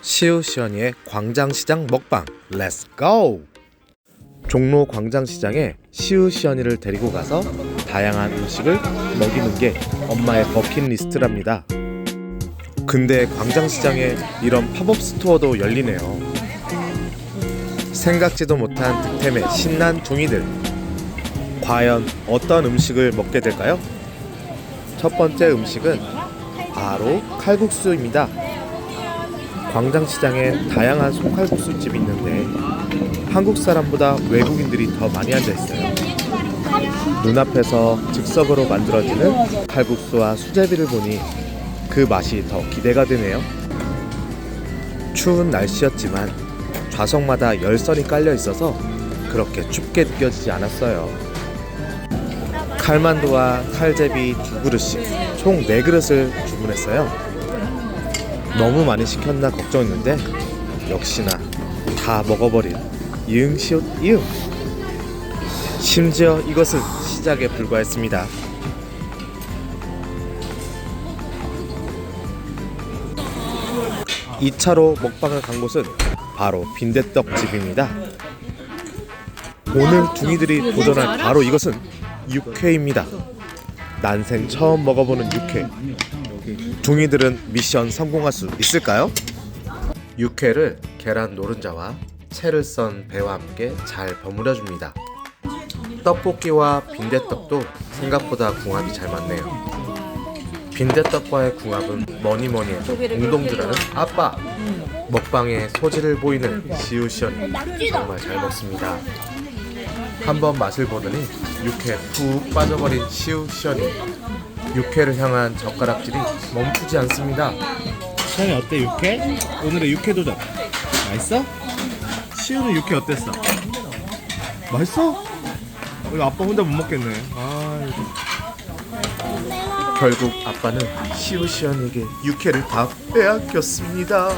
시우시언이의 광장시장 먹방 렛츠 고! 종로 광장시장에 시우시언이를 데리고 가서 다양한 음식을 먹이는 게 엄마의 버킷리스트랍니다. 근데 광장시장에 이런 팝업 스토어도 열리네요. 생각지도 못한 득템의 신난 종이들. 과연 어떤 음식을 먹게 될까요? 첫 번째 음식은 바로 칼국수입니다. 광장시장에 다양한 손칼국수 집이 있는데 한국 사람보다 외국인들이 더 많이 앉아 있어요. 눈앞에서 즉석으로 만들어지는 칼국수와 수제비를 보니 그 맛이 더 기대가 되네요. 추운 날씨였지만 좌석마다 열선이 깔려 있어서 그렇게 춥게 느껴지지 않았어요. 칼만두와 칼제비 두 그릇씩 총 네 그릇을 주문했어요. 너무 많이 시켰나 걱정했는데 역시나 다 먹어버린 이응 시옷 이응. 심지어 이것은 시작에 불과했습니다. 이차로 먹방을 간 곳은 바로 빈대떡 집입니다. 오늘 둥이들이 도전할 바로 이것은 육회입니다. 난생 처음 먹어보는 육회. 둥이들은 미션 성공할 수 있을까요? 육회를 계란 노른자와 채를 썬 배와 함께 잘 버무려 줍니다. 떡볶이와 빈대떡도 생각보다 궁합이 잘 맞네요. 빈대떡과의 궁합은 뭐니 뭐니 해도 운동주라는 아빠. 먹방에 소질을 보이는 시우시언 정말 잘 먹습니다. 한번 맛을 보더니 육회 푹 빠져버린 시우시언이 육회를 향한 젓가락질이 멈추지 않습니다. 시현이 어때 육회? 오늘의 육회 도전 맛있어? 시우는 육회 어땠어? 맛있어? 우리 아빠 혼자 못 먹겠네 아 결국 아빠는 시우시언에게 육회를 다 빼앗겼습니다.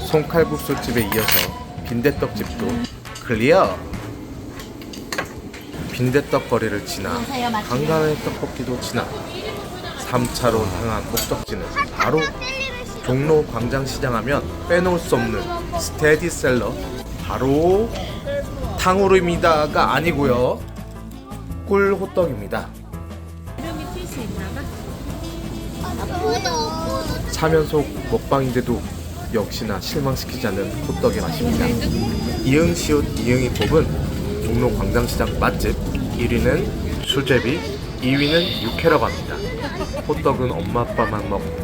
손칼국수 집에 이어서 빈대떡 집도 클리어. 빈대떡 거리를 지나 한가의 떡볶이도 지나 3차로 향한 목적지는 바로 종로 광장시장 하면 빼놓을 수 없는 스테디셀러 바로 탕후루입니다가 아니고요 꿀 호떡입니다. 차면속 먹방인데도 역시나 실망시키지 않는 호떡의 맛입니다. 이응시옷 이응이 뽑은 종로 광장시장 맛집 1위는 수제비, 2위는 육회라고 합니다. 호떡은 엄마 아빠만 먹고